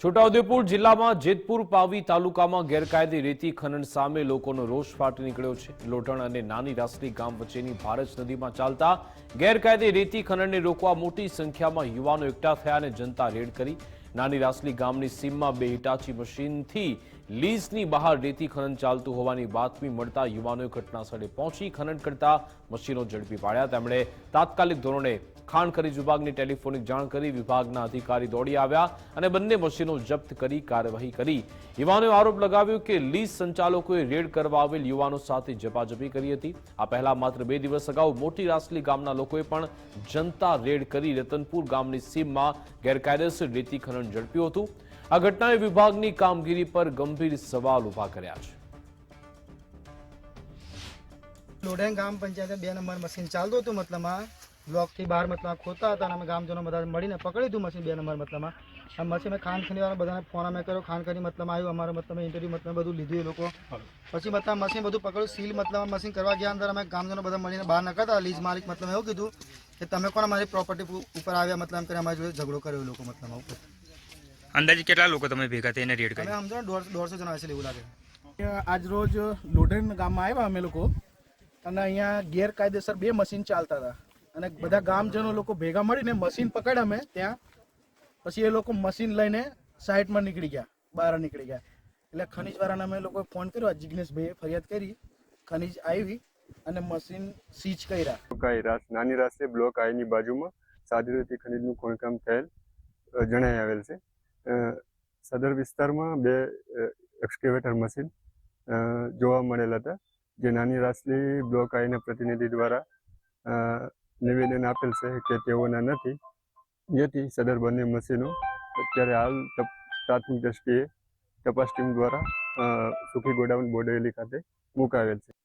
છોટાઉદેપુર જિલ્લામાં જેતપુર પાવી તાલુકામાં ગેરકાયદે રેતી ખનન સામે લોકોનો રોષ ફાટી નીકળ્યો છે. લોટણ અને નાની રાસલી ગામ વચ્ચેની ભારજ નદીમાં ચાલતા ગેરકાયદે રેતી ખનનને રોકવા મોટી સંખ્યામાં યુવાનો એકઠા થયા અને જનતા રેડ કરી નાની રાસલી ગામની સીમમાં બે હિટાચી મશીનથી લીઝની બહાર રેતી ખનન ચાલતું હોવાની બાતમી મળતા યુવાનોએ ઘટનાસ્થળે પહોંચી ખનન કરતા મશીનો ઝડપી પાડ્યા. તેમણે તાત્કાલિક ધોરણે ખાણ ખરીજ વિભાગની ટેલિફોનિક જાણ કરી વિભાગના અધિકારી દોડી આવ્યા અને બંને મશીનો જપ્ત કરી કાર્યવાહી કરી. યુવાનોએ આરોપ લગાવ્યો કે લીઝ સંચાલકોએ રેડ કરવા આવેલ યુવાનો સાથે જપાજપી કરી હતી. આ પહેલા માત્ર બે દિવસ અગાઉ મોટી રાસલી ગામના લોકોએ પણ જનતા રેડ કરી રતનપુર ગામની સીમમાં ગેરકાયદેસર રેતી ખનન ઝડપ્યું હતું. આ ઘટનાએ વિભાગની કામગીરી પર ગંભીર સવાલ ઊભા કર્યા છે. લોઢેન ગામ પંચાયતે બે નંબર મશીન ચાલતું હતું. મતલબમાં બ્લોકથી બહાર મતલબ ખોતા હતા અને અમે ગામજનો બધા મળીને પકડી દીધું મશીન બે નંબર મતલબમાં. આ મશીન મેં ખાન ખનીવાળા બધાને ફોન અમે કર્યો. ખાન ખની મતલબ આવ્યું. અમારે મતલબ ઇન્ટરવ્યૂ મતલબ બધું લીધું એ લોકો. પછી મતલબ મશીન બધું પકડ્યું. સીલ મતલબ મશીન કરવા ગયા અંદર અમે ગામજનો બધા મળીને બહાર નકળતા લીઝ માલિક મતલબ એવું કીધું કે તમે કોણ અમારી પ્રોપર્ટી ઉપર આવ્યા? મતલબ એમ કરીને અમારી જોડે ઝઘડો કર્યો એ લોકો મતલબ ઉપર. અંદાજે કેટલા લોકો તમે ભેગા થઈને રેડ અમે કરી સમજો ને દોઢ દોઢસો જણા હશે એવું લાગે. આજ રોજ લોઢેન ગામમાં આવ્યા અમે લોકો. અને અહીંયા ગેરકાયદેસર બે મશીન ચાલતા હતા. અને બધા ગામજનો લોકો ભેગા મળીને મશીન પકડ્યા અમે ત્યાં. પછી એ લોકો મશીન લઈને સાઈડમાં નીકળી ગયા બહાર નીકળી ગયા. એટલે ખનીજ વાળાને અમે લોકોએ ફોન કર્યો આ જિગ્નેશભાઈએ ફરિયાદ કરી. ખનીજ આવી અને મશીન સીચ કર્યા. કઈ રાસ નાની રાસે બ્લોક આઈની બાજુમાં સાદી રીતે ખનીજનું ખોણકામ થયેલ જણાઈ આવેલ છે. સદર વિસ્તારમાં બે એક્સકેવેટર મશીન જોવા મળેલ હતા, જે નાની રાસલી બ્લોક આઈના પ્રતિનિધિ દ્વારા નિવેદન આપેલ છે કે તેઓના નથી. જેથી સદર બંને મશીનો અત્યારે હાલ પ્રાથમિક દ્રષ્ટિએ તપાસ ટીમ દ્વારા સુખી ગોડાઉન બોડેલી ખાતે મુકાવેલ છે.